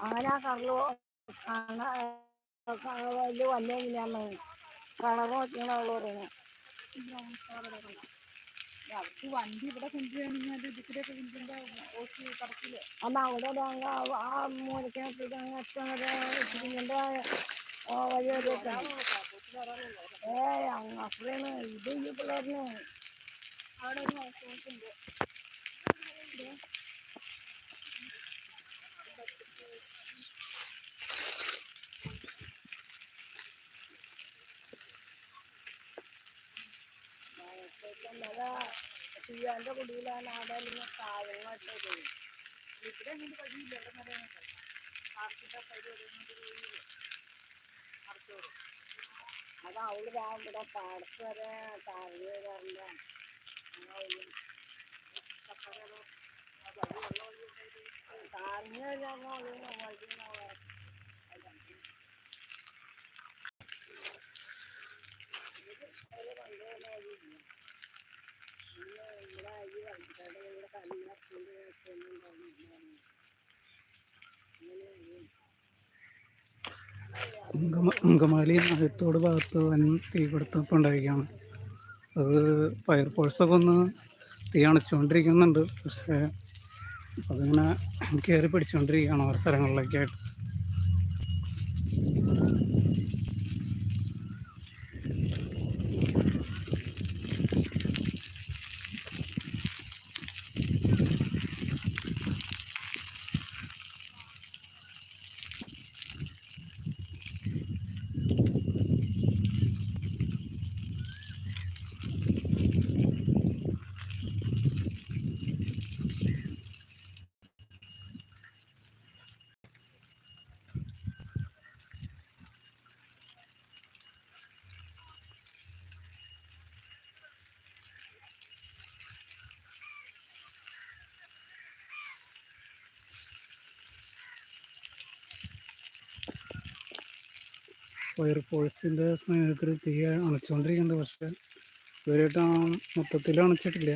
അങ്ങനെ ആ കറലോ വലിയ വല്ല എങ്ങനെയാന്ന് കളർ നോക്കിയാണ് അവൾ പറയുന്നത്. അവർക്ക് വണ്ടി ഇവിടെ കൊണ്ടുവരികയാണെങ്കിൽ അത് ഇതിക്കൂടെയൊക്കെ കൊണ്ടുവരുമ്പോ ഓസ് കടക്കില്ല അന്ന് അവിടെ ആ- മൂലക്കകത്ത് അങ്ങ് അറ്റം വരെ ഇട്ടിരിക്കുന്നതിന്റെ ആ വഴി വരെ ഏ അങ്ങ് അത്രയാണ് ഇത് ഈ പിള്ളേരിന്. അവിടെ ഒരു ഹൗസ് ഉണ്ട്. മഴ തീയാന്റെ കുടിയിലാണ് അവിടെ നിന്ന് താഴങ്ങോട്ടത് ഇവിടെ അങ്ങനെ വഴിയില്ല ഇവിടെ നിറയാനൊക്കെ പാർക്കിന്റെ സൈഡ് വരെ അത് അവൾ ദാ ഇവിടെ പാടത്ത് വരെ താഴെ വരാറില്ല താഴ്ന്നു കഴിഞ്ഞാൽ അങ്കമ- അങ്കമാലി നഗരത്തോട് ഭാഗത്ത് വൻ തീപിടുത്തം ഉണ്ടായിരിക്കുകയാണ്. അത് ഫയർഫോഴ്സൊക്കെ ഒന്ന് തീ അണച്ചുകൊണ്ടിരിക്കുന്നുണ്ട് പക്ഷേ അതിങ്ങനെ കയറി പിടിച്ചുകൊണ്ടിരിക്കുകയാണ് ഓരോ സ്ഥലങ്ങളിലൊക്കെ ആയിട്ട് ഫയർഫോഴ്സിന്റെ സ്നേഹത്തിൽ തീ അണച്ചുകൊണ്ടിരിക്കുന്നുണ്ട് പക്ഷേ ഇതുവരെയായിട്ട് മൊത്തത്തിൽ അണച്ചിട്ടില്ല.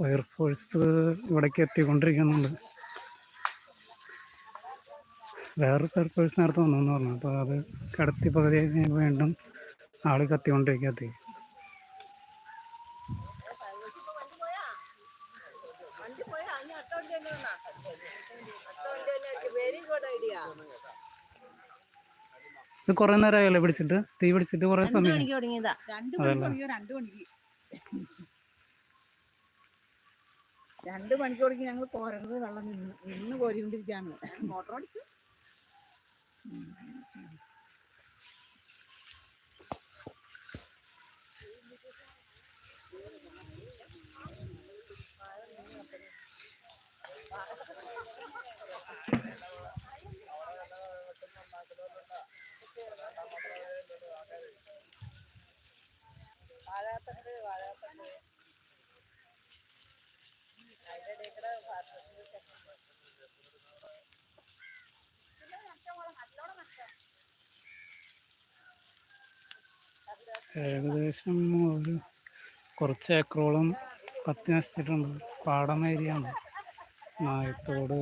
ഫയർഫോഴ്സ് ഇവിടേക്ക് എത്തിക്കൊണ്ടിരിക്കുന്നുണ്ട്. വേറെ ഫയർഫോഴ്സ് നേരത്തെ വന്നു പറഞ്ഞു. അപ്പോൾ അത് കടത്തി പകുതി വീണ്ടും ആൾ കത്തിക്കൊണ്ടിരിക്കുക എത്തി. ഇത് കുറേ നേരമായല്ലോ പിടിച്ചിട്ട്? തീ പിടിച്ചിട്ട് കുറേ സമയം. അതല്ല. രണ്ട് മണിക്ക് രണ്ട് മണിക്ക് തുടങ്ങി ഞങ്ങൾ കോരുന്നത് വെള്ളം നിന്ന് നിന്ന് കോരിക്കൊണ്ടിരിക്കുകയാണ് മോട്ടർ അടിച്ചു ഏകദേശം ഒരു കുറച്ച് ഏക്കറോളം കത്തി നശിച്ചിട്ടുണ്ട്. പാടം ഏരിയയാണ്. ആയത്തോട്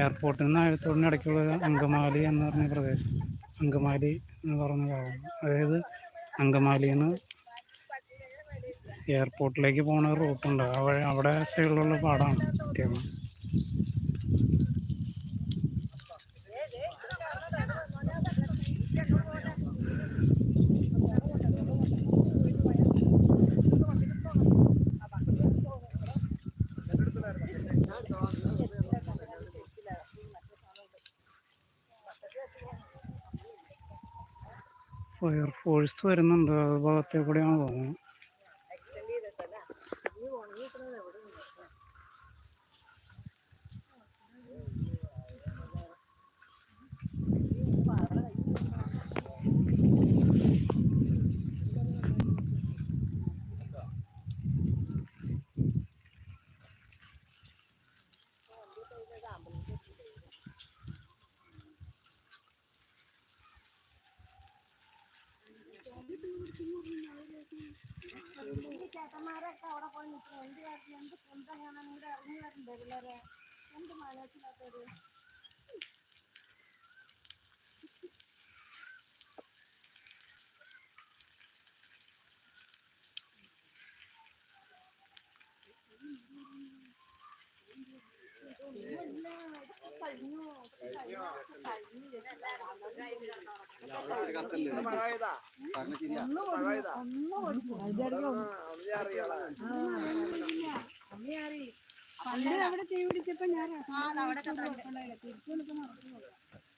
എയർപോർട്ടിൽ നിന്ന് ആയത്തോടിന് ഇടയ്ക്കുള്ള അങ്കമാലി എന്ന് പറഞ്ഞ പ്രദേശം. അങ്കമാലി എന്ന് പറഞ്ഞ ഭാഗം. അതായത് അങ്കമാലിയിൽ നിന്ന് എയർപോർട്ടിലേക്ക് പോണ റൂട്ടുണ്ട്. അവിടെ അവിടെ സൈഡിലുള്ള പാടാണ് സത്യം ഫയർഫോഴ്സ് വരുന്നുണ്ട്. ആ ഭാഗത്തെ കൂടെയാണ് പോകുന്നത്. ഇനി ഉണങ്ങിക്കുന്നത് എവിടെ നിന്ന് ചേട്ടന്മാരൊക്കെ അവിടെ പോയി നിൽക്കുന്നു എന്ത് കാര്യം എന്ത് സ്വന്തം കാണാൻ ഇവിടെ ഇറങ്ങി വരണ്ടേ പിള്ളേരെ എന്ത് മനസ്സിലാത്തത് കഴിഞ്ഞു പണ്ട് അവിടെ തീ പിടിച്ചപ്പോ ഞാൻ തിരിച്ചു നിൽക്കുന്ന